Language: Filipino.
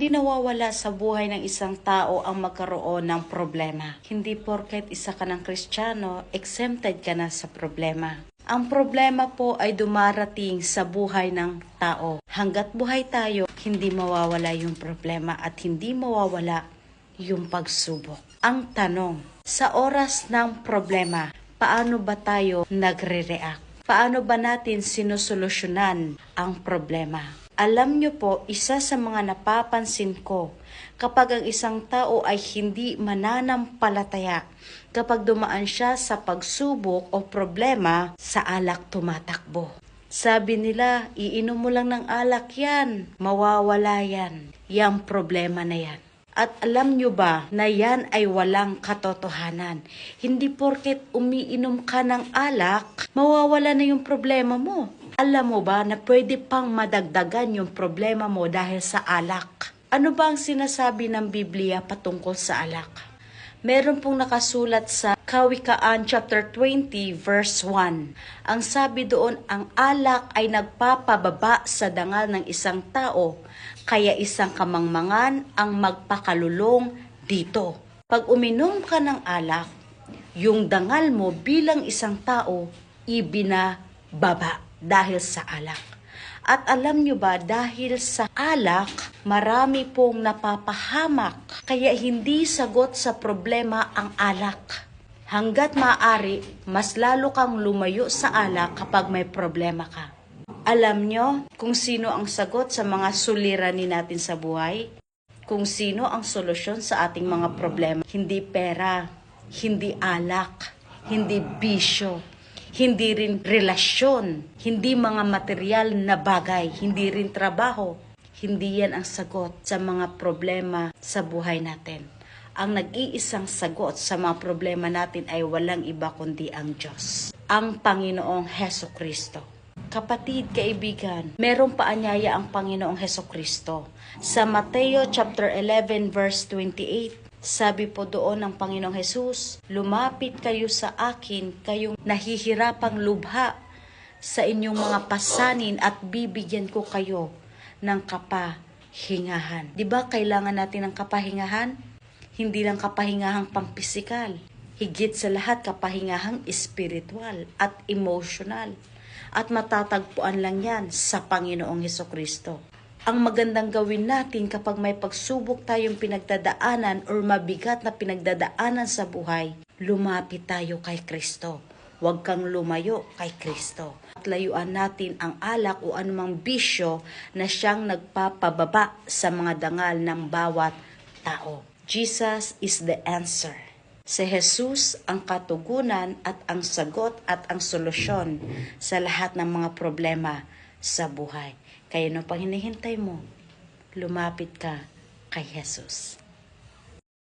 Hindi nawawala sa buhay ng isang tao ang magkaroon ng problema. Hindi porket isa ka ng kristyano, exempted ka na sa problema. Ang problema po ay dumarating sa buhay ng tao. Hanggat buhay tayo, hindi mawawala yung problema at hindi mawawala yung pagsubok. Ang tanong, sa oras ng problema, paano ba tayo nagre-react? Paano ba natin sinusolusyonan ang problema? Alam nyo po, isa sa mga napapansin ko, kapag ang isang tao ay hindi mananampalataya, kapag dumaan siya sa pagsubok o problema, sa alak tumatakbo. Sabi nila, iinom mo lang ng alak yan, mawawala yan, yang problema na yan. At alam nyo ba na yan ay walang katotohanan? Hindi porket umiinom ka ng alak, mawawala na yung problema mo. Alam mo ba na pwede pang madagdagan yung problema mo dahil sa alak? Ano ba ang sinasabi ng Biblia patungkol sa alak? Meron pong nakasulat sa Kawikaan chapter 20 verse 1. Ang sabi doon, ang alak ay nagpapababa sa dangal ng isang tao, kaya isang kamangmangan ang magpakalulong dito. Pag uminom ka ng alak, yung dangal mo bilang isang tao ibinababa dahil sa alak. At alam nyo ba, dahil sa alak, marami pong napapahamak. Kaya hindi sagot sa problema ang alak. Hanggat maaari, mas lalo kang lumayo sa alak kapag may problema ka. Alam nyo kung sino ang sagot sa mga suliranin natin sa buhay? Kung sino ang solusyon sa ating mga problema? Hindi pera, hindi alak, hindi bisyo, hindi rin relasyon, hindi mga material na bagay, hindi rin trabaho. Hindi yan ang sagot sa mga problema sa buhay natin. Ang nag-iisang sagot sa mga problema natin ay walang iba kundi ang Diyos, ang Panginoong Heso Kristo. Kapatid, kaibigan, merong paanyaya ang Panginoong Heso Kristo. Sa Mateo chapter 11 verse 28, sabi po doon ng Panginoong Hesus, lumapit kayo sa akin, kayong nahihirapang lubha sa inyong mga pasanin at bibigyan ko kayo ng kapahingahan. Di ba kailangan natin ng kapahingahan? Hindi lang kapahingahang pampisikal. Higit sa lahat kapahingahang espiritual at emotional. At matatagpuan lang yan sa Panginoong Heso Kristo ang magandang gawin natin kapag may pagsubok tayong pinagdadaanan or mabigat na pinagdadaanan sa buhay, lumapit tayo kay Kristo. Huwag kang lumayo kay Kristo. At layuan natin ang alak o anumang bisyo na siyang nagpapababa sa mga dangal ng bawat tao. Jesus is the answer. Si Jesus ang katugunan at ang sagot at ang solusyon sa lahat ng mga problema sa buhay. Kaya no pang hinihintay mo, lumapit ka kay Jesus.